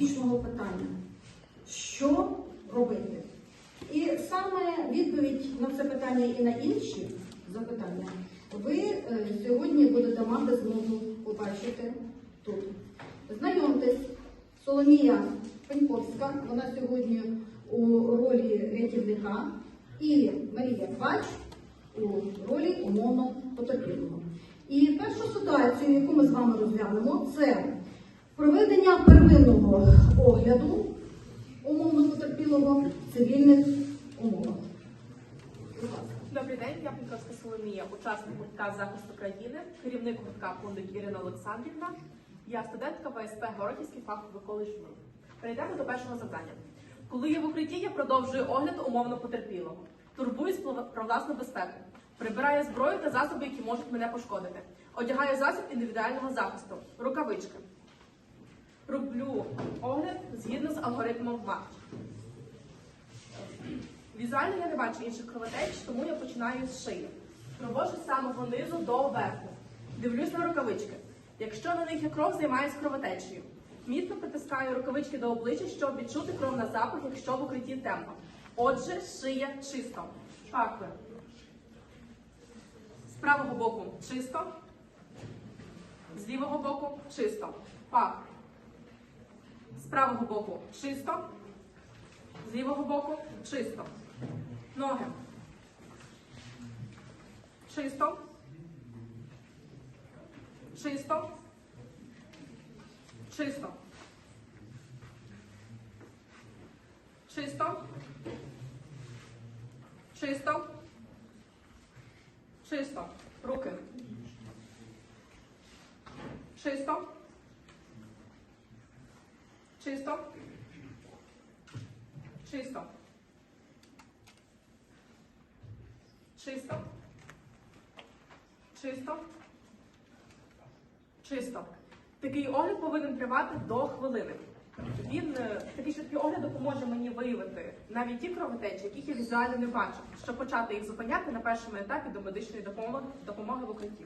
вічного питання. Що робити? І саме відповідь на це питання і на інші запитання ви е, сьогодні будете мати змогу побачити тут. Знайомтесь, Соломія Пеньковська, вона сьогодні у ролі рятівника, і Марія Квач у ролі умовно потерпілого. І першу ситуацію, яку ми з вами розглянемо, це проведення первинного огляду умовно потерпілого в цивільних умовах. Добрий день, я Пеньковська Соломія, учасник гуртка захисту країни, керівник гуртка Пундик Ірина Олександрівна. Я студентка ВСП Городівський фаховий коледж МИЛ. Перейдемо до першого завдання. Коли я в укритті, я продовжую огляд умовно потерпілого. Турбуюсь про власну безпеку. Прибираю зброю та засоби, які можуть мене пошкодити. Одягаю засіб індивідуального захисту, рукавички. Роблю огляд згідно з алгоритмом МАРЧ. Візуально я не бачу інших кровотеч, тому я починаю з шиї. Провожу з самого низу до верху. Дивлюсь на рукавички. Якщо на них є кров, займаюсь кровотечею. Міцно притискаю рукавички до обличчя, щоб відчути кров на запах, якщо в укритті темно. Отже, шия чисто. Пакви. З правого боку чисто. З лівого боку чисто. Пак. Правого боку чисто. З лівого боку чисто. Ноги. Чисто. Чисто. Чисто. Чисто. Чисто. Чисто. Руки. Чисто. Чисто. Чисто. Чисто. Чисто. Чисто. Такий огляд повинен тривати до хвилини. Він е, такий швидкий огляд допоможе мені виявити навіть ті кровотечі, яких я візуально не бачу, щоб почати їх зупиняти на першому етапі до медичної допомоги, допомоги в укритті.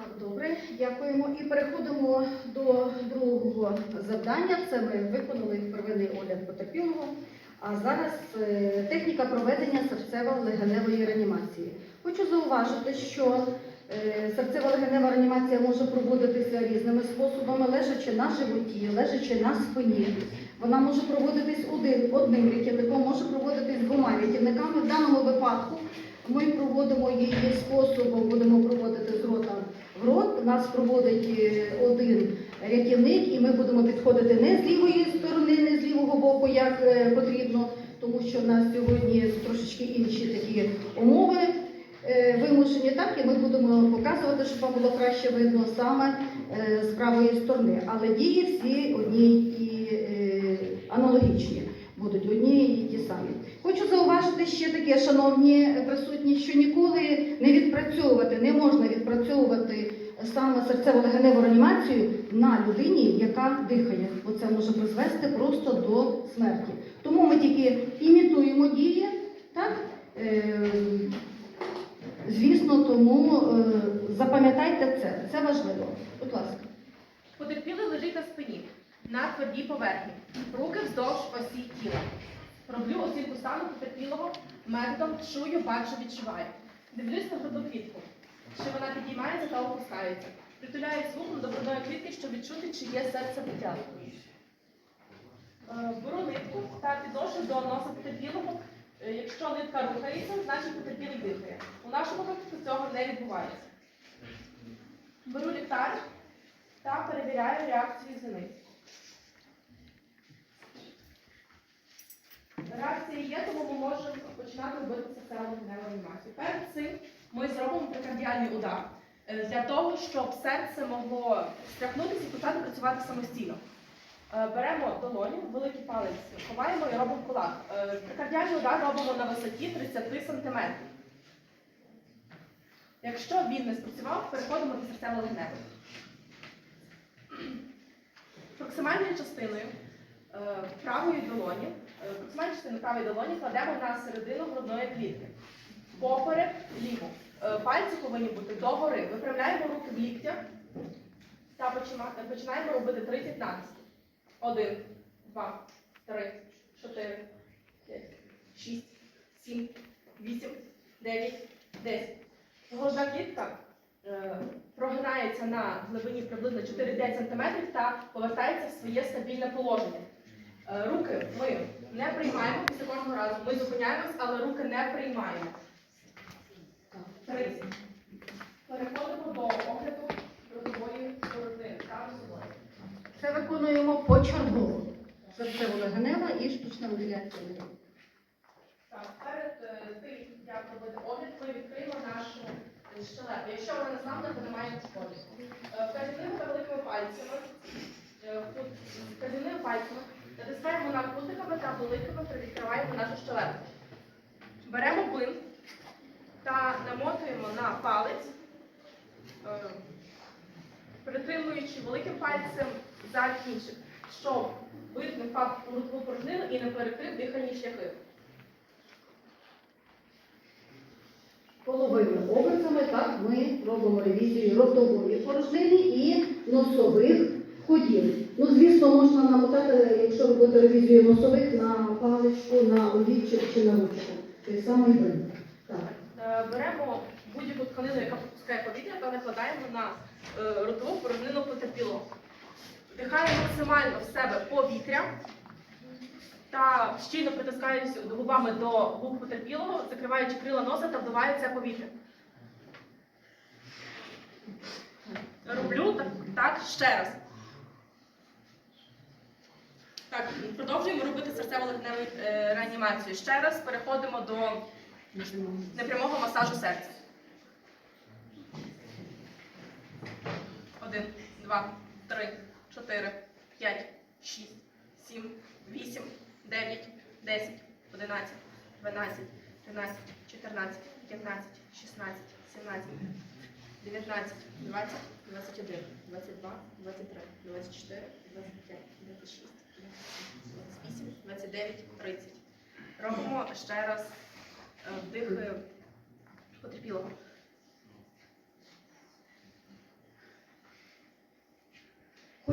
Так, добре, дякуємо. І переходимо до другого завдання. Це ми виконали первинний огляд потерпілого. А зараз е, техніка проведення серцево-легеневої реанімації. Хочу зауважити, що е, серцево-легенева реанімація може проводитися різними способами, лежачи на животі, лежачи на спині. Вона може проводитись один, одним рятівником, може проводитись двома рятівниками. В даному випадку ми проводимо її способом, будемо проводити з рота. Нас проводить е, один рятівник, і ми будемо підходити не з лівої сторони, не з лівого боку, як е, потрібно, тому що в нас сьогодні трошечки інші такі умови е, вимушені, так і ми будемо показувати, щоб вам було краще видно саме з правої сторони. Але дії всі одні і аналогічні. Будуть одні і ті самі. Хочу зауважити ще таке, шановні присутні, що ніколи не відпрацьовувати, не можна відпрацьовувати саме серцево-легеневу реанімацію на людині, яка дихає, бо це може призвести просто до смерті. Тому ми тільки імітуємо дії, так? Е, звісно, тому е, запам'ятайте це, це важливо. Будь ласка. Потерпілий лежить на спині, на твердій поверхні, руки вздовж осі тіла. Роблю оцінку стану потерпілого методом чую, бачу, відчуваю. Дивлюсь на грудну клітку, що вона підіймається та опускається. Притуляю звуком до грудної клітки, щоб відчути, чи є серце биття. Е, Беру нитку та підношу до носа потерпілого. Е, Якщо нитка рухається, значить потерпілий дихає. У нашому випадку цього не відбувається. Беру ліхтар та перевіряю реакцію зениць. Реакція є, тому ми можемо починати робити серцеву реанімацію. Перед цим ми зробимо прикардіальний удар е, для того, щоб серце могло стряхнутися і почати працювати самостійно. Е, Беремо долоню, великий палець, ховаємо і робимо кулак. Е, Прикардіальний удар робимо на висоті 30 см. Якщо він не спрацював, переходимо до серцево-легневої. Проксимальною частиною правої долоні, проксимальну частину правої долоні кладемо на середину грудної клітки. Поперек ліву. Е, Пальці повинні бути догори. Виправляємо руки в ліктях та починаємо робити 30 натисків. 1, 2, 3, 4, 5, 6, 7, 8, 9, 10. Головна клітка е, прогинається на глибині приблизно 4-5 см та повертається в своє стабільне положення. Е, Руки ми не приймаємо після кожного разу. Ми зупиняємось, але руки не приймаємо. 30. Переходимо до огляду ротової сторони. Це виконуємо почергово. Серцево-легенева і штучна вентиляція. Так, перед е, тим, як робити огляд, ми відкриємо нашу е, щелепу. Якщо вона не зламана, то немає шкоди. Вказівними та великими пальцями, е, вказівними пальцями натискаємо на кутиками та великими привідкриваємо нашу щелепу. Беремо бинт та намотуємо на палець, е, притримуючи великим пальцем за кінчик, щоб бинт не впав у ротову порожнину і не перекрив дихальні шляхи. Половинними образами так ми робимо ревізію ротової порожнини і носових ходів. Ну, звісно, можна намотати, якщо робити ревізію носових на паличку, на олівчик чи на ручку. Той самий бинт. Е, Беремо будь-яку тканину, яка пропускає повітря, та накладаємо на е, ротову порожнину потерпілого. Вдихаємо максимально в себе повітря та щільно притискаючись губами до губ потерпілого, закриваючи крила носа та вдуваю це повітря. Роблю так, так ще раз. Так, продовжуємо робити серцево-легеневу е, реанімацію. Ще раз переходимо до непрямого масажу серця. Один, два, три, чотири, п'ять, шість, сім, вісім, дев'ять, десять, одинадцять, дванадцять, тринадцять, чотирнадцять, п'ятнадцять, шістнадцять, сімнадцять, дев'ятнадцять, двадцять, двадцять один, двадцять два, двадцять три, двадцять чотири, двадцять п'ять, двадцять шість, двадцять вісім, двадцять дев'ять, тридцять. Робимо ще раз е, вдихи потерпілого.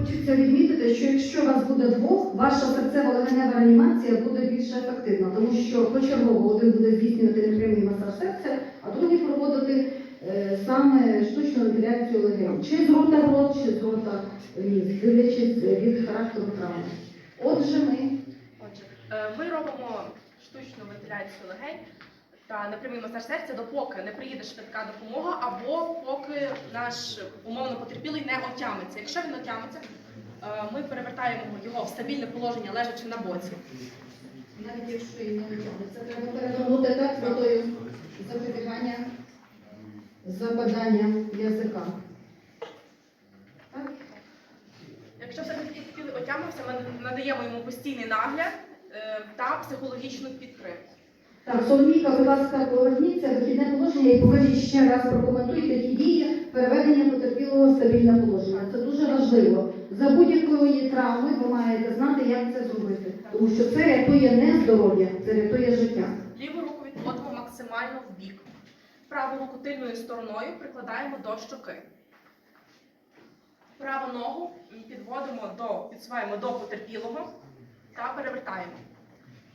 Хочеться відмітити, що якщо вас буде двох, ваша серцево-легенева реанімація буде більш ефективна, тому що почергово один буде здійснювати непрямий масаж серця, а другий проводити е, саме штучну вентиляцію легень. Чи з рота рот, чи з рота в ніс, дивлячись від характеру травми. Отже, ми Отже, е, ми робимо штучну вентиляцію легень та непрямий масаж серця, допоки не приїде швидка допомога, або поки наш умовно потерпілий не отямиться. Якщо він отямиться, е, ми перевертаємо його в стабільне положення, лежачи на боці. навіть якщо і не витягнеться, треба перевернути так з метою запобігання западання язика. Так? Якщо все таки отямився, ми надаємо йому постійний нагляд е, та психологічну підтримку. Так, Соломійка, будь ласка, поверніться, вихідне положення і покажіть ще раз, прокоментуйте ті дії переведення потерпілого в стабільне положення. Це дуже важливо. За будь-якої травми ви маєте знати, як це зробити. Тому що це рятує не здоров'я, це рятує життя. Ліву руку відводимо максимально в бік. Праву руку тильною стороною прикладаємо до щоки. Праву ногу підводимо до, підсуваємо до потерпілого та перевертаємо.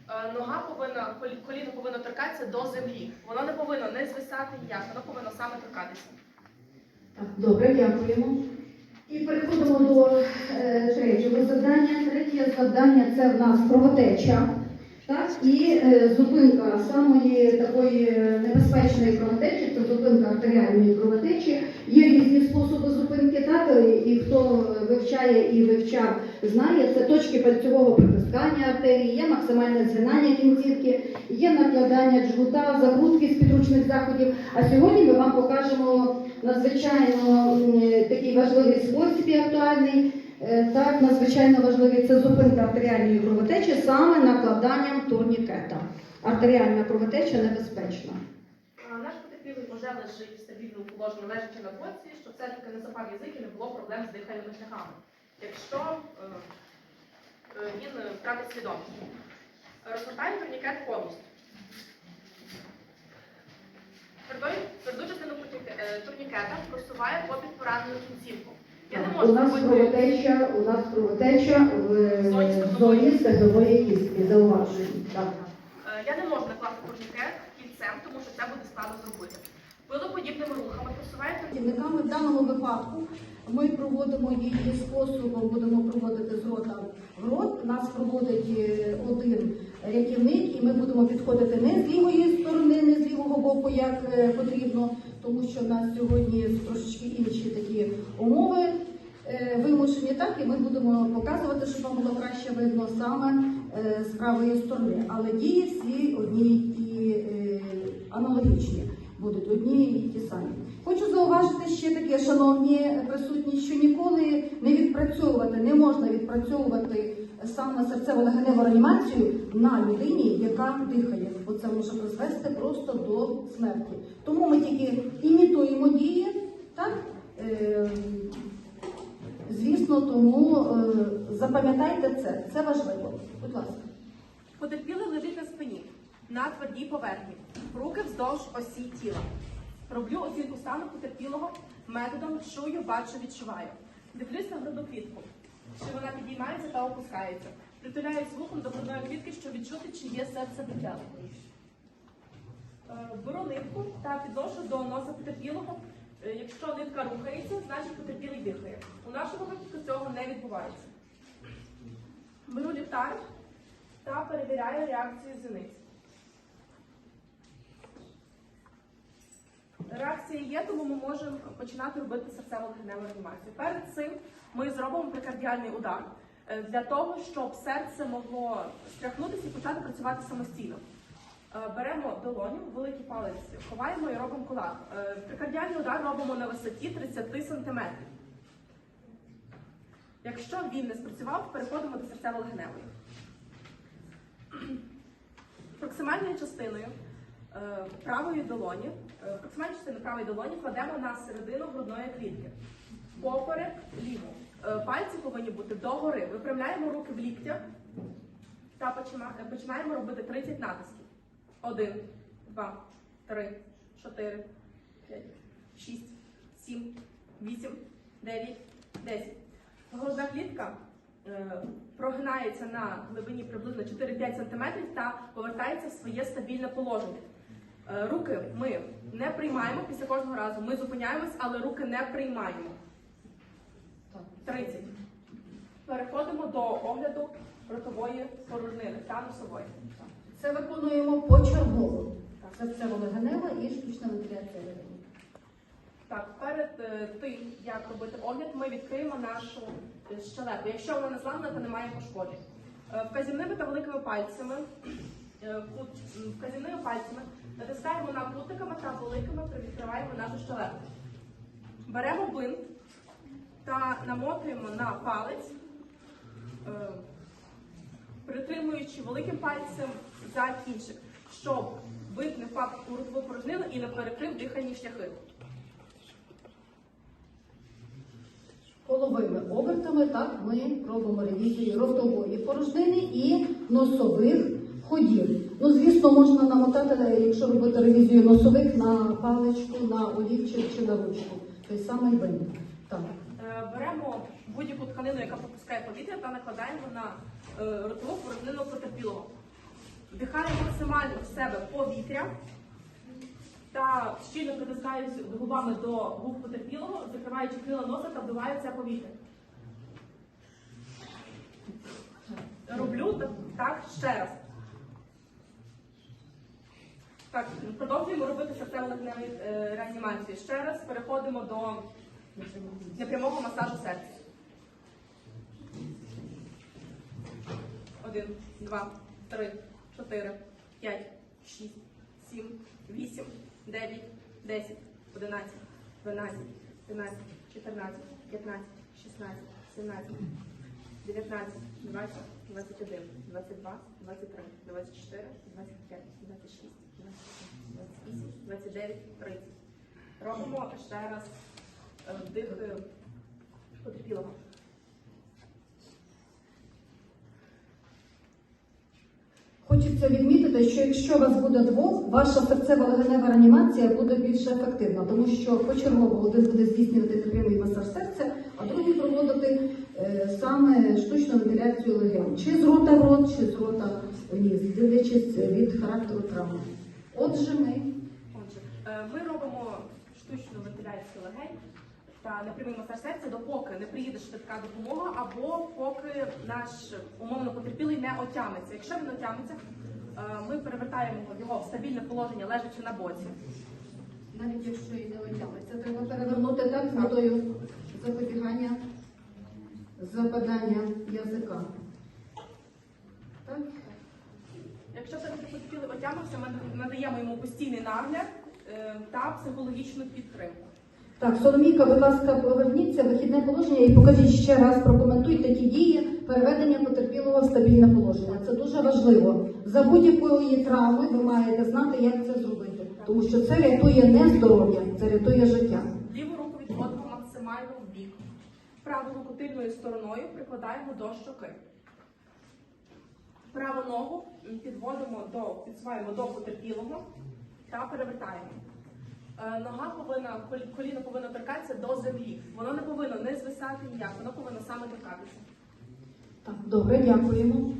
Е, Нога повинна, коліно повинно торкатися до землі. Воно не повинно не звисати ніяк, воно повинно саме торкатися. Так, добре, дякуємо. І переходимо до е, третього завдання. Третє завдання це в нас кровотеча. Так, і е, зупинка самої такої е, небезпечної кровотечі, це зупинка артеріальної кровотечі. Є різні способи зупинки, так, і хто вивчає і вивчав, знає, це точки пальцевого притискання артерії, є максимальне згинання кінцівки, є накладання джгута, закрутки з підручних заходів. А сьогодні ми вам покажемо надзвичайно такий важливий спосіб і актуальний. Е, Так, надзвичайно важливий це зупинка артеріальної кровотечі саме накладанням турнікета. Артеріальна кровотеча небезпечна. Наш потерпілий вже лежить стабільному положенні, лежачи на боці, щоб все-таки не запав язик і не було проблем з дихальними шляхами. Якщо е, е, він втратить свідомість. Розгортаємо турнікет повністю. Тверду частину турнікета просуває попід поранену кінцівку. У нас кровотеча, у нас кровотеча в е, Зоні стегнової кістки. Зауважую. Так. Е, Я не можу накласти турнікет кільцем, тому що це буде складно зробити. Пилоподібними рухами просуваєте Працівниками в даному випадку ми проводимо її способом, будемо проводити з рота в рот. Нас проводить е, один рятівник, і ми будемо підходити не з лівої сторони, не з лівого боку, як потрібно, тому що в нас сьогодні трошечки інші такі умови е, вимушені, так і ми будемо показувати, щоб вам було краще видно саме е, з правої сторони. Але дії всі одні і е, аналогічні будуть одні і ті самі. Хочу зауважити ще таке, шановні присутні, що ніколи не відпрацьовувати, не можна відпрацьовувати саме серцево-легеневу реанімацію на людині, яка дихає, бо це може призвести просто до смерті. Тому ми тільки імітуємо дії, так? Е, звісно, тому е, запам'ятайте це, це важливо. Будь ласка. Потерпілий лежить на спині, на твердій поверхні, руки вздовж осі тіла. Роблю оцінку стану потерпілого методом чую, бачу, відчуваю. Дивлюсь на грудну клітку, що вона підіймається та опускається. Притуляюсь вухом до грудної клітки, щоб відчути, чи є серце дитя. Е, Беру нитку та підношу до носа потерпілого. Е, Якщо нитка рухається, значить потерпілий дихає. У нашому випадку цього не відбувається. Беру ліхтар та перевіряю реакцію зіниць. Реакція є, тому ми можемо починати робити серцево-легеневу реанімацію. Перед цим ми зробимо прикардіальний удар е, для того, щоб серце могло стряхнутися і почати працювати самостійно. Е, Беремо долоню, великий палець ховаємо і робимо кулак. Е, Прикардіальний удар робимо на висоті 30 см. Якщо він не спрацював, переходимо до серцево-легеневої. Проксимальною частиною правої долоні, е, проксимальну частину правої долоні кладемо на середину грудної клітки. Поперек ліву. Е, Пальці повинні бути догори. Випрямляємо руки в ліктях та е, починаємо робити 30 натисків. Один, два, три, чотири, п'ять, шість, сім, вісім, дев'ять, десять. Грудна клітка е, прогинається на глибині приблизно 4-5 см та повертається в своє стабільне положення. Е, Руки ми не приймаємо після кожного разу. Ми зупиняємось, але руки не приймаємо. 30. Переходимо до огляду ротової порожнини та носової. Це виконуємо почергово. Серцево-легенева і штучна вентиляція легенів. Так, перед е, тим, як робити огляд, ми відкриємо нашу е, щелепу. Якщо вона не зламана, то немає пошкоджень. Вказівними та великими пальцями, вказівними пальцями натискаємо на кутиками та великими відкриваємо нашу щелепу. Беремо бинт та намотуємо на палець, е, притримуючи великим пальцем за кінчик, щоб бинт не впав у ротову порожнину і не перекрив дихальні шляхи. Половими обертами так ми робимо ревізію ротової порожнини і носових ходів. Ну, звісно, можна намотати, якщо робити ревізію носових на паличку, на олівчик чи на ручку. Той самий бинт. Так. Е, Беремо будь-яку тканину, яка пропускає повітря, та накладаємо на е, ротову порожнину потерпілого. Вдихаємо максимально в себе повітря та щільно притискаючи губами до губ потерпілого, закриваючи крила носа та вдуваю це повітря. Роблю так ще раз. Так, продовжуємо робити серцево-легеневу е, реанімацію. Ще раз переходимо до для прямого масажу серця. Один, два, три, чотири, п'ять, шість, сім, вісім, дев'ять, десять, одинадцять, дванадцять, тринадцять, чотирнадцять, п'ятнадцять, шістнадцять, сімнадцять, дев'ятнадцять, двадцять, двадцять один, двадцять два, двадцять три, двадцять чотири, двадцять п'ять, двадцять шість, двадцять сім, двадцять вісім, двадцять дев'ять, тридцять. Робимо ще раз е, вдих е, потерпілого. Хочеться відмітити, що якщо вас буде двох, ваша серцева легенева реанімація буде більш ефективна, тому що почергово один буде здійснювати прямий масаж серця, а другий проводити е, саме штучну вентиляцію легень, чи з рота в рот, чи з рота в ніс, дивлячись від характеру травми. Отже, ми Отже, е, ми робимо штучну вентиляцію легень та непрямий масаж серця, допоки не приїде швидка допомога, або поки наш умовно потерпілий не отямиться. Якщо він отямиться, е, ми перевертаємо його в стабільне положення, лежачи на боці. навіть якщо і не отямиться, треба перевернути так з метою запобігання западання язика. Так? Якщо все таки потерпілий отямився, ми надаємо йому постійний нагляд е, та психологічну підтримку. Так, Соломійка, будь ласка, поверніться вихідне положення і покажіть ще раз, прокоментуйте ті дії переведення потерпілого в стабільне положення. Це дуже важливо. За будь-якої травми ви маєте знати, як це зробити, тому що це рятує не здоров'я, це рятує життя. Ліву руку відводимо максимально в бік. Праву руку тильною стороною прикладаємо до щоки. Праву ногу підводимо до, підсуваємо до потерпілого та перевертаємо. Е, Нога повинна, коліно повинно торкатися до землі. Воно не повинно не звисати ніяк, воно повинно саме торкатися. Так, добре, дякуємо.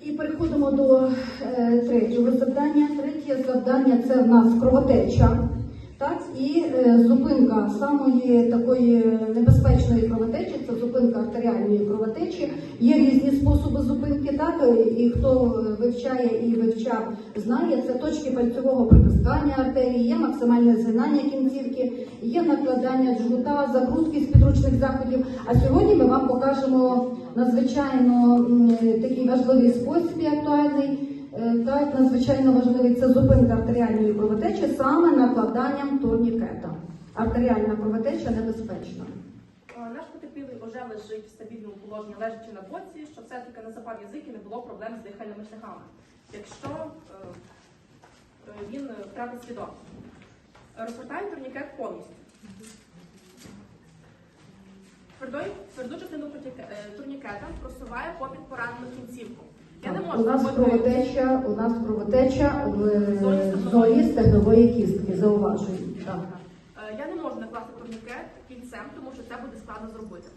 І переходимо до е, третього завдання. Третє завдання це в нас кровотеча. Так, і е, зупинка самої такої небезпечної кровотечі, це зупинка артеріальної кровотечі. Є різні способи зупинки, так, і хто вивчає і вивчав, знає, це точки пальцевого притискання артерії, є максимальне згинання кінцівки, є накладання джгута, закрутки з підручних заходів. А сьогодні ми вам покажемо надзвичайно такий важливий спосіб і актуальний. Е, Так, надзвичайно важливий це зупинка артеріальної кровотечі саме накладанням турнікета. Артеріальна кровотеча небезпечна. Е, Наш потерпілий вже лежить в стабільному положенні, лежачи на боці, щоб все-таки не запав язик і не було проблем з дихальними шляхами. Якщо е, він втратить свідомість. Розгортаємо турнікет повністю. Тверду частину турнікета просуває попід поранену кінцівку. У нас кровотеча, у нас кровотеча в зоні стегнової кістки. Зауважую. Так. Е, Я не можу накласти турнікет кільцем, тому що це буде складно зробити.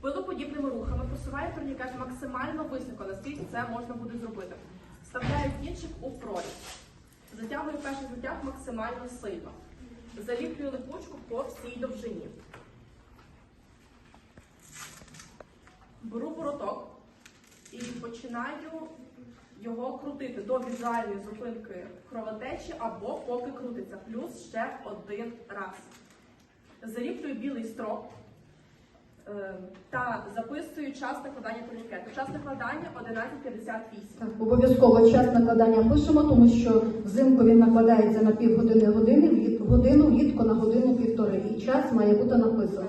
Пилоподібними рухами просуваю турнікет максимально високо, наскільки це можна буде зробити. Вставляю кінчик у проріз. Затягую перший затяг максимально сильно. Заліплюю липучку по всій довжині. Беру вороток і починаю його крутити до візуальної зупинки кровотечі або поки крутиться. Плюс ще один раз. Заліплюю білий строп е, та записую час накладання турнікету. Час накладання 11.58. Так, обов'язково час накладання пишемо, тому що взимку він накладається на півгодини години, годину, влітку на годину півтори. І час має бути написано.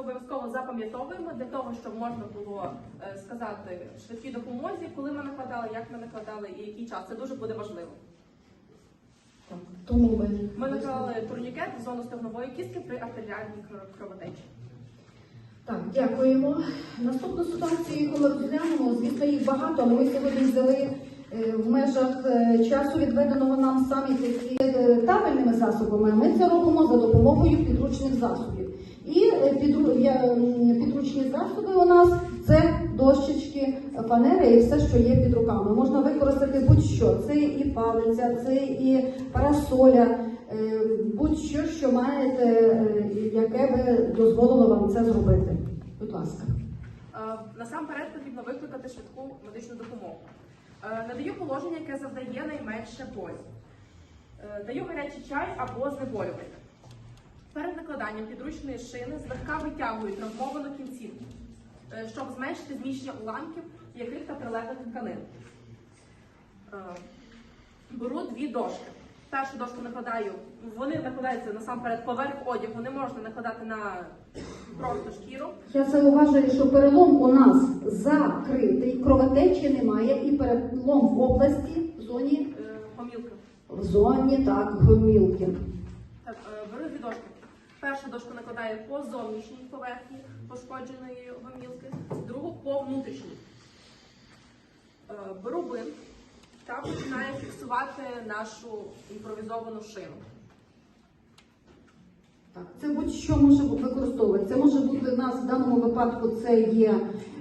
Ми обов'язково запам'ятовуємо для того, щоб можна було е, сказати швидкій допомозі, коли ми накладали, як ми накладали і який час. Це дуже буде важливо. Тому ми Ми наклали турнікет в зону стегнової кістки при артеріальній кровотечі. Так, дякуємо. Наступну ситуацію, яку ми розглянемо, звісно, їх багато, але ми сьогодні взяли е, в межах е, часу, відведеного нам самі такі табельними засобами. Ми це робимо за допомогою підручних засобів. І е, підручні засоби у нас це дощечки, фанери і все, що є під руками. Можна використати будь-що. Це і палиця, це і парасоля, е, будь-що, що маєте, е, яке би дозволило вам це зробити. Будь ласка. Насамперед потрібно викликати швидку медичну допомогу. Надаю положення, яке завдає найменше болі. Даю гарячий чай або знеболювальник. Перед накладанням підручної шини злегка витягую травмовану кінцівку, е, щоб зменшити зміщення уламків яких та прилеглих тканин. Е, Беру дві дошки. Першу дошку накладаю, вони накладаються насамперед поверх одягу, не можна накладати на просто шкіру. Я зауважую, що перелом у нас закритий, кровотечі немає, і перелом в області, в зоні, Е, Помілка. в зоні так, гомілки. Так, беру дві дошки. Першу дошку накладаю по зовнішній поверхні пошкодженої гомілки, другу по внутрішній. Е, Беру бинт та починає фіксувати нашу імпровізовану шину. Так, це будь-що може використовувати. Це може бути у нас в даному випадку це є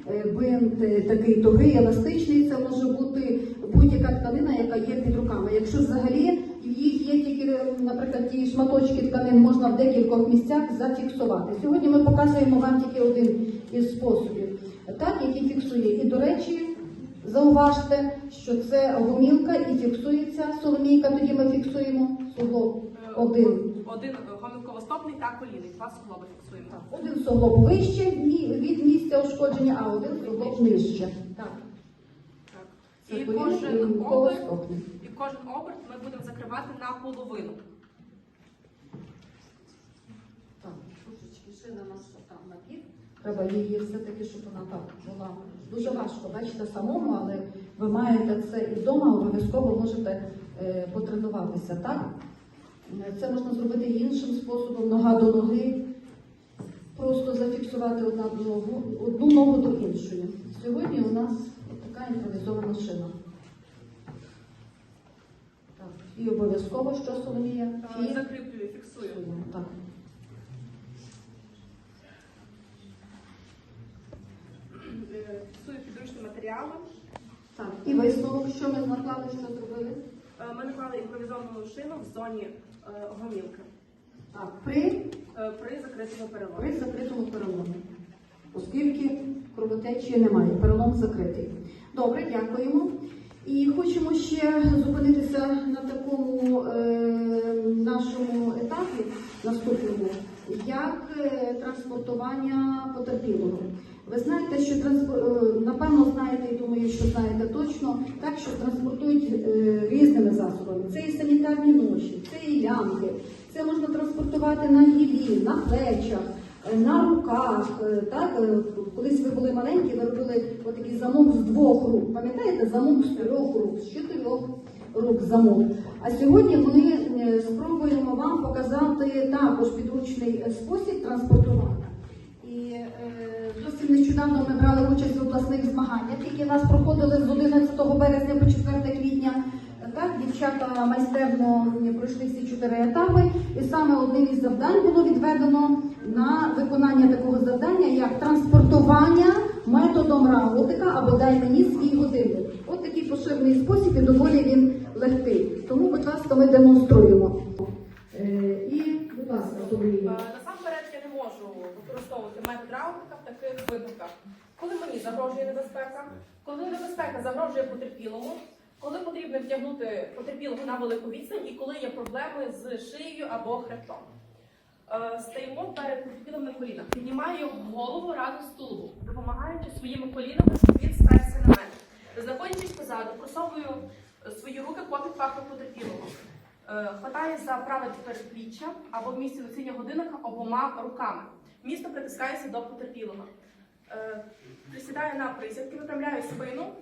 е, бинт е, такий тугий, еластичний, це може бути будь-яка тканина, яка є під руками. Якщо взагалі їх є тільки, е, наприклад, ті шматочки тканин можна в декількох місцях зафіксувати. Сьогодні ми показуємо вам тільки один із способів, так, який фіксує. І, до речі, зауважте, що це гумілка і фіксується соломійка, тоді ми фіксуємо суглоб Е, один. Один гомілково-стопний та колінний. Два суглоби фіксуємо. Один суглоб вище від місця ушкодження, а один суглоб нижче. Так. І кожен оберт, і кожен оберт ми будемо закривати на половину. Так, трошечки шина наша там на пів. Треба її все-таки, щоб вона так була. Дуже важко, бачите, самому, але ви маєте це і вдома, обов'язково можете е, потренуватися, так? Це можна зробити іншим способом, нога до ноги. Просто зафіксувати одна ногу, одну ногу до іншої. Сьогодні у нас імпровізована шина. Так, і обов'язково, що Соломія? Фі- Закріплюю, фіксую. Так. Е, Фіксую підручним матеріалом. Так, і висновок, що ми наклали, що зробили? Е, Ми наклали імпровізовану шину в зоні е, гомілки Так, при, е, при закритому переломі. при закритому переломі, оскільки кровотечі немає, перелом закритий. Добре, дякуємо. І хочемо ще зупинитися на такому е, нашому етапі наступному, як е, транспортування потерпілого. Ви знаєте, що е, напевно знаєте, і думаю, що знаєте точно, так що транспортують е, різними засобами. Це і санітарні ноші, це і лямки, це можна транспортувати на гілі, на плечах, на руках. е, Так, Е, колись ви були маленькі, ви робили отакий замок з двох рук. Пам'ятаєте, замок з трьох рук, з чотирьох рук замок. А сьогодні ми е, спробуємо вам показати також підручний е, спосіб транспортування. І е, досить нещодавно ми брали участь в обласних змаганнях, які в нас проходили з 11 березня по 4 квітня. Так, дівчата майстерно пройшли всі чотири етапи, і саме одним із завдань було відведено на виконання такого завдання, як транспортування методом раундика або дай мені свій годинник. От такий поширений спосіб і доволі він легкий. Тому, будь ласка, ми демонструємо. Е, і, будь ласка, Е, Насамперед я не можу використовувати метод рауника в таких випадках. Коли мені загрожує небезпека, коли небезпека загрожує потерпілому, коли потрібно втягнути потерпілого на велику відстань і коли є проблеми з шиєю або хребтом. Е, Стаємо перед потерпілим на колінах, піднімаю голову разом з тулубом, допомагаючи своїми колінами, він сперся на мене. Знаходячись позаду, просовую свої руки попід паху потерпілого. Е, Хватає за праве передпліччя або в місці носіння годинника обома руками. Місто притискається до потерпілого. Е, Присідаю на присядки, випрямляю спину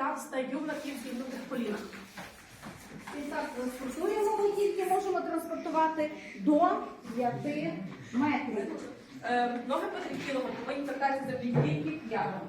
та встаю на півзігнутих колінах. І так транспортуємо, ми тільки можемо транспортувати до 5 метрів. Е, Ноги потерпілого повинні торкатися землі тільки п'ятом.